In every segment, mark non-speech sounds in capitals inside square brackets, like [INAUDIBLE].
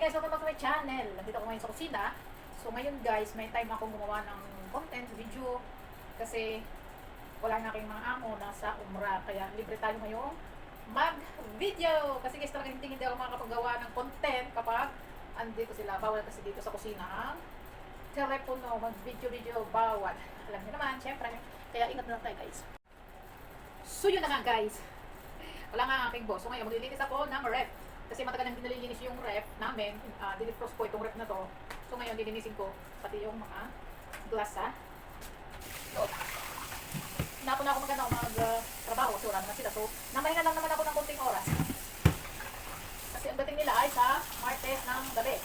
guys, welcome back to my channel. Nandito ako ngayon sa kusina. So ngayon guys, may time akong gumawa ng content, video. Kasi wala na aking mga amo nasa umra. Kaya libre tayo ngayong mag-video. Kasi guys, talaga hindi hindi ako makakapagawa ng content kapag andito sila. Bawal kasi dito sa kusina ang telepono, mag-video-video, bawal. Alam niyo naman, syempre. Kaya ingat na lang tayo guys. So yun na nga guys. Wala nga ang aking boss. So ngayon, maglilinis ako ng ref. Kasi matagal nang pinalilinis yung ref namin. Uh, dinifrost ko itong ref na to. So ngayon, lilinisin ko pati yung mga glass ha. So, Napo na ako maganda ako mag-trabaho kasi wala naman sila. So, namahinga lang naman ako ng konting oras. Kasi ang dating nila ay sa Martes ng gabi.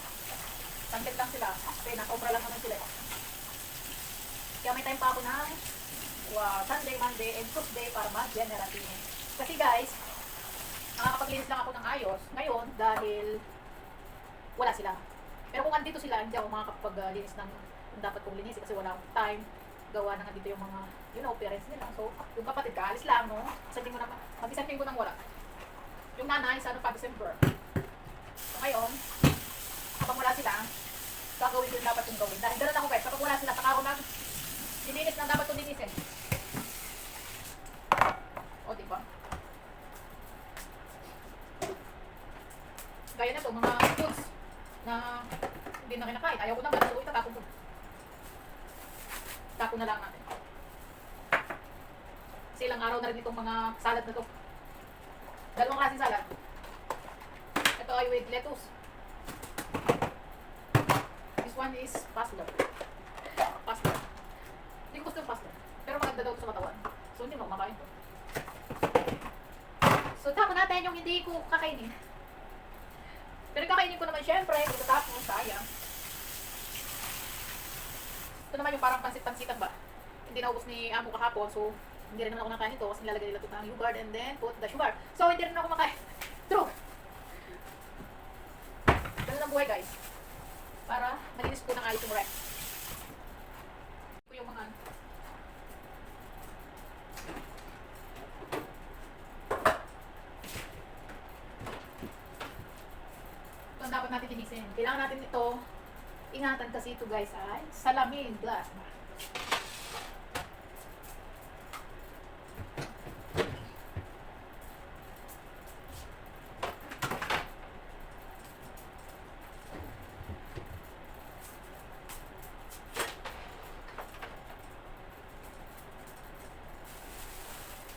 Sunday lang sila. Kasi naka-obra lang naman sila. Kaya may time pa ako ng wow, Sunday, Monday, and Tuesday para mag-generate. Kasi guys, nakakapaglinis lang ako ng ayos ngayon dahil wala sila. Pero kung andito sila, hindi ako makakapaglinis ng kung dapat kong linisin kasi wala akong time. Gawa na dito yung mga, you know, parents nila. So, yung kapatid, kaalis lang, no? Sa linggo na, mag-isang linggo nang wala. Yung nanay, sa ano pa, December. So, ngayon, kapag wala sila, gagawin ko yung dapat kong gawin. Dahil ganun ako guys, kapag wala sila, saka ako nag lininis ng dapat kong linisin. Gaya na to, mga foods na hindi na kinakain. Ayaw ko na nga, so itatapon ko. Tapon na lang natin. Kasi ilang araw na rin itong mga salad na to. Dalawang klaseng salad. Ito ay with lettuce. This one is pastor. Pastor. Hindi ko gusto yung pastor. Pero maganda daw sa katawan. So hindi mo kumakain to. So tapon natin yung hindi ko kakainin. Pero kakainin ko naman syempre, hindi ko tapon, sayang. Ito naman yung parang pansit-pansitan ba? Hindi naubos ni Amo kahapon, so hindi rin naman ako nakain ito kasi nilalagay nila ito ng yogurt and then put the sugar. So hindi rin ako makain. [LAUGHS] True. Ganun ang buhay guys. Para malinis po ng ayos yung ref. Ito yung mga dapat natin linisin. Kailangan natin ito ingatan kasi ito guys ay salamin glass na.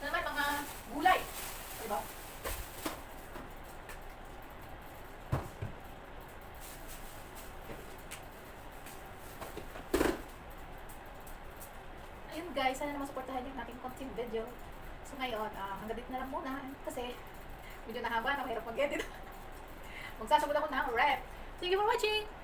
Ito naman mga gulay. Diba? Ayun guys, sana naman supportahan yung aking content video. So ngayon, ah, hanggang na lang muna kasi medyo nahaba na mahirap mag-edit. [LAUGHS] Magsasagot ako ng rap. Thank you for watching!